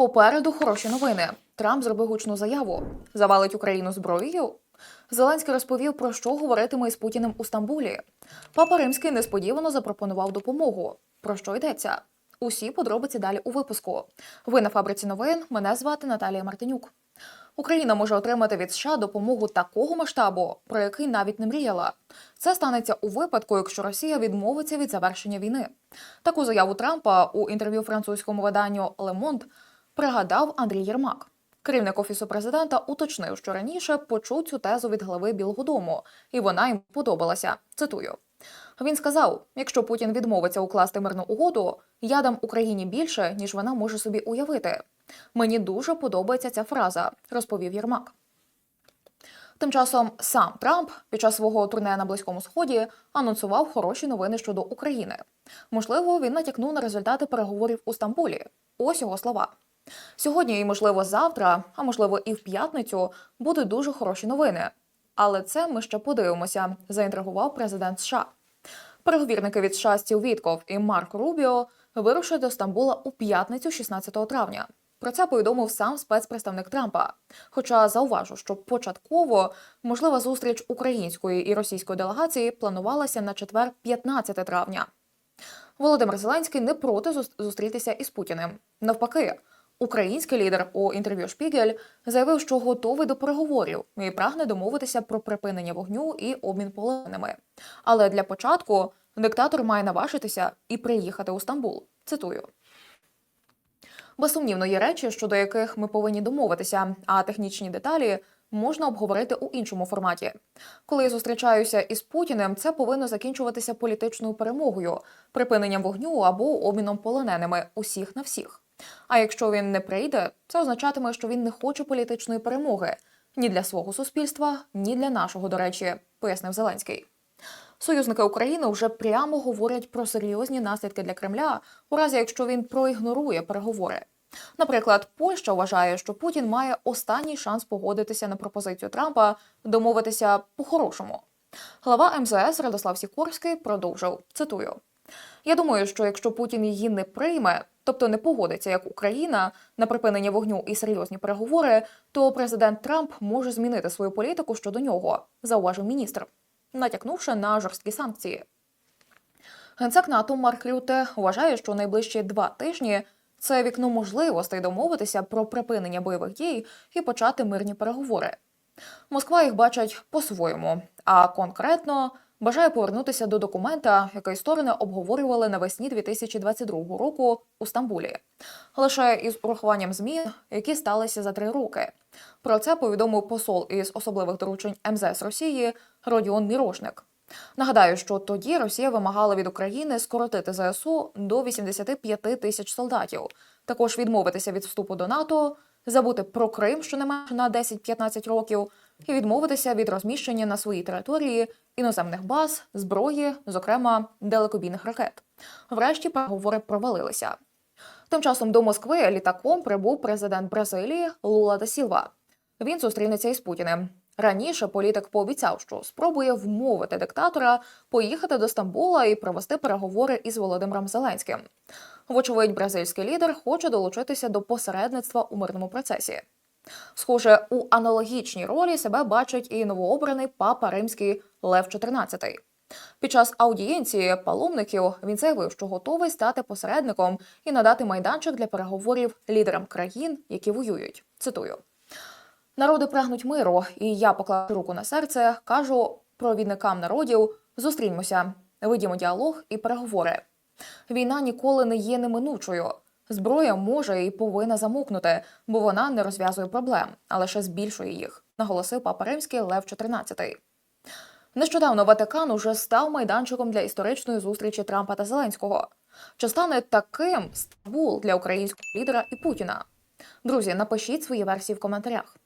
Попереду хороші новини. Трамп зробив гучну заяву. Завалить Україну зброєю. Зеленський розповів, про що говоритиме із Путіним у Стамбулі. Папа Римський несподівано запропонував допомогу. Про що йдеться? Усі подробиці далі у випуску. Ви на фабриці новин. Мене звати Наталія Мартинюк. Україна може отримати від США допомогу такого масштабу, про який навіть не мріяла. Це станеться у випадку, якщо Росія відмовиться від завершення війни. Таку заяву Трампа у інтерв'ю французькому виданню Le Monde пригадав Андрій Єрмак. Керівник офісу президента уточнив, що раніше почув цю тезу від глави Білого Дому, і вона їм подобалася. Цитую. Він сказав: якщо Путін відмовиться укласти мирну угоду, я дам Україні більше, ніж вона може собі уявити. Мені дуже подобається ця фраза, розповів Єрмак. Тим часом сам Трамп під час свого турне на Близькому Сході анонсував хороші новини щодо України. Можливо, він натякнув на результати переговорів у Стамбулі. Ось його слова. Сьогодні і, можливо, завтра, а можливо, і в п'ятницю будуть дуже хороші новини. Але це ми ще подивимося, заінтригував президент США. Переговірники від США Стів Вітков і Марк Рубіо вирушать до Стамбула у п'ятницю, 16 травня. Про це повідомив сам спецпредставник Трампа. Хоча зауважу, що початково можлива зустріч української і російської делегації планувалася на четвер, 15 травня. Володимир Зеленський не проти зустрітися із Путіним. Навпаки, український лідер у інтерв'ю Шпігель заявив, що готовий до переговорів і прагне домовитися про припинення вогню і обмін полоненими. Але для початку диктатор має наважитися і приїхати у Стамбул. Цитую. Безсумнівно є речі, щодо яких ми повинні домовитися, а технічні деталі можна обговорити у іншому форматі. Коли я зустрічаюся із Путіним, це повинно закінчуватися політичною перемогою, припиненням вогню або обміном полоненими усіх на всіх. А якщо він не прийде, це означатиме, що він не хоче політичної перемоги ні для свого суспільства, ні для нашого, до речі, пояснив Зеленський. Союзники України вже прямо говорять про серйозні наслідки для Кремля, у разі якщо він проігнорує переговори. Наприклад, Польща вважає, що Путін має останній шанс погодитися на пропозицію Трампа домовитися по-хорошому. Глава МЗС Радослав Сікорський продовжив цитую: Я думаю, що якщо Путін її не прийме, тобто не погодиться як Україна на припинення вогню і серйозні переговори, то президент Трамп може змінити свою політику щодо нього, зауважив міністр, натякнувши на жорсткі санкції. Генсек НАТО Марк Рюте вважає, що найближчі два тижні це вікно можливостей домовитися про припинення бойових дій і почати мирні переговори. Москва їх бачить по-своєму, а конкретно бажає повернутися до документа, який сторони обговорювали навесні 2022 року у Стамбулі, лише із урахуванням змін, які сталися за три роки. Про це повідомив посол із особливих доручень МЗС Росії Родіон Мірошник. Нагадаю, що тоді Росія вимагала від України скоротити ЗСУ до 85 тисяч солдатів, також відмовитися від вступу до НАТО, забути про Крим щонайменше на 10-15 років, і відмовитися від розміщення на своїй території іноземних баз, зброї, зокрема далекобійних ракет. Врешті переговори провалилися. Тим часом до Москви літаком прибув президент Бразилії Лула да Сілва. Він зустрінеться із Путіним. Раніше політик пообіцяв, що спробує вмовити диктатора поїхати до Стамбула і провести переговори із Володимиром Зеленським. Вочевидь, бразильський лідер хоче долучитися до посередництва у мирному процесі. Схоже, у аналогічній ролі себе бачить і новообраний папа римський Лев XIV. Під час аудієнції паломників він заявив, що готовий стати посередником і надати майданчик для переговорів лідерам країн, які воюють. Цитую. Народи прагнуть миру, і я поклав руку на серце, кажу провідникам народів: зустріньмося, видімо діалог і переговори. Війна ніколи не є неминучою. Зброя може і повинна замукнути, бо вона не розв'язує проблем, а лише збільшує їх, наголосив папа римський Лев XIV. Нещодавно Ватикан уже став майданчиком для історичної зустрічі Трампа та Зеленського. Чи стане таким Стамбул для українського лідера і Путіна? Друзі, напишіть свої версії в коментарях.